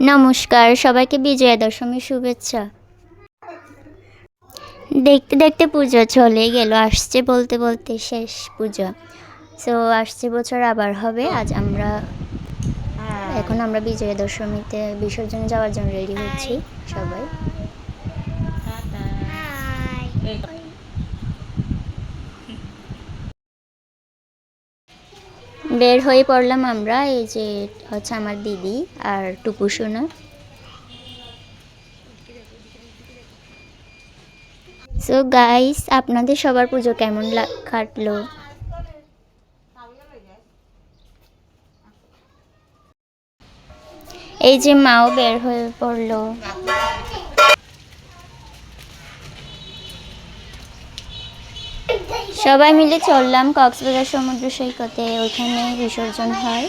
নমস্কার, সবাইকে বিজয়া দশমীর শুভেচ্ছা। দেখতে দেখতে পুজো চলে গেল, আসছে বলতে বলতে শেষ পুজো। সো আসছে বছর আবার হবে, আজ আমরা, এখন আমরা বিজয়া দশমীতে বিসর্জনে যাওয়ার জন্য রেডি হচ্ছি, সবাই। বের হয়ে পড়লাম আমরা, এই যে হচ্ছে আমার দিদি আর টুপু সোনা। সো গাইস আপনাদের সবার পুজো কেমন কাটলো? এই যে মাও বের হয়ে পড়ল। সবাই মিলে চললাম কক্সবাজার সমুদ্র সৈকতে, ওইখানে বিসর্জন হয়।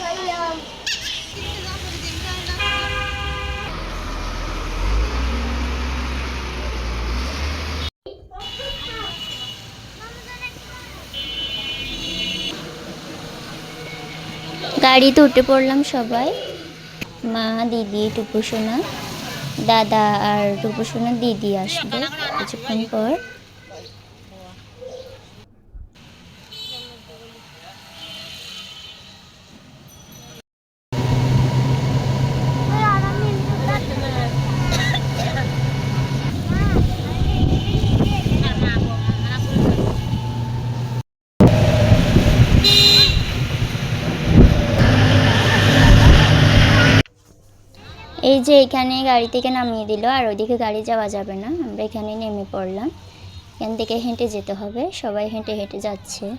গাড়িতে উঠে পড়লাম সবাই, মা, দিদি টুপু সোনা দাদা আর টুপু সোনার দিদি আসবে কিছুক্ষণ পর। এই যে এখানে গাড়ি থেকে নামিয়ে দিল, আর ওইদিকে গাড়ি যাওয়া যাবে না। আমরা এখানে নেমে পড়লাম। এখান থেকে হেঁটে যেতে হবে। সবাই হেঁটে হেঁটে যাচ্ছে।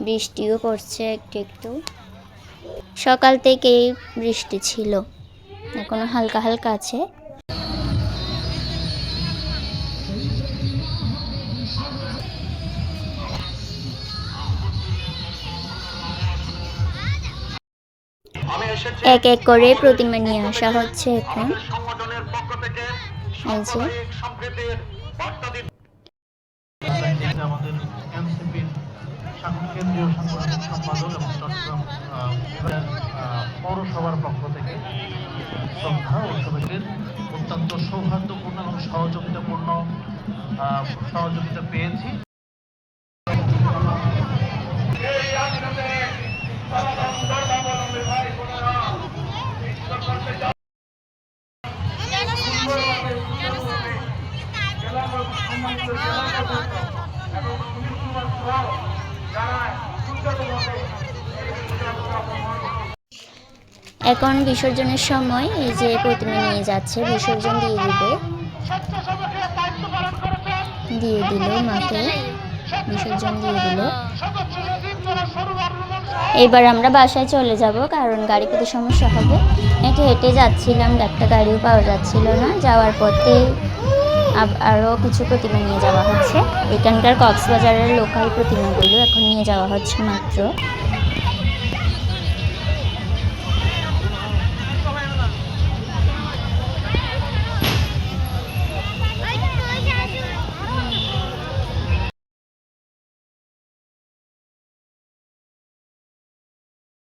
বৃষ্টিও পড়ছে একটু একটু। সকাল থেকেই বৃষ্টি ছিল। এখনও হালকা হালকা আছে। এক এক করে প্রতিমা নিয়ে আসা হচ্ছে এখন। এই সম্পাদক পৌরসভার পক্ষ থেকে শ্রদ্ধা ও অত্যন্ত সৌহার্দ্যপূর্ণ এবং সহযোগিতাপূর্ণ সহযোগিতা পেয়েছি। এখন বিসর্জনের সময় এই যে প্রতিমা নিয়ে যাচ্ছে, বিসর্জন দিয়ে দিবে। দিয়ে দিল মাকে, বিসর্জন দিয়ে দিল। এবার আমরা বাসায় চলে যাব, কারণ গাড়ি পেতে সমস্যা হবে। হেঁটে হেঁটে যাচ্ছিলাম, একটা গাড়িও পাওয়া যাচ্ছিল না। যাওয়ার পথে আরও কিছু প্রতিমা নিয়ে যাওয়া হচ্ছে। এখানকার কক্সবাজারের লোকাল প্রতিমাগুলো এখন নিয়ে যাওয়া হচ্ছে মাত্র।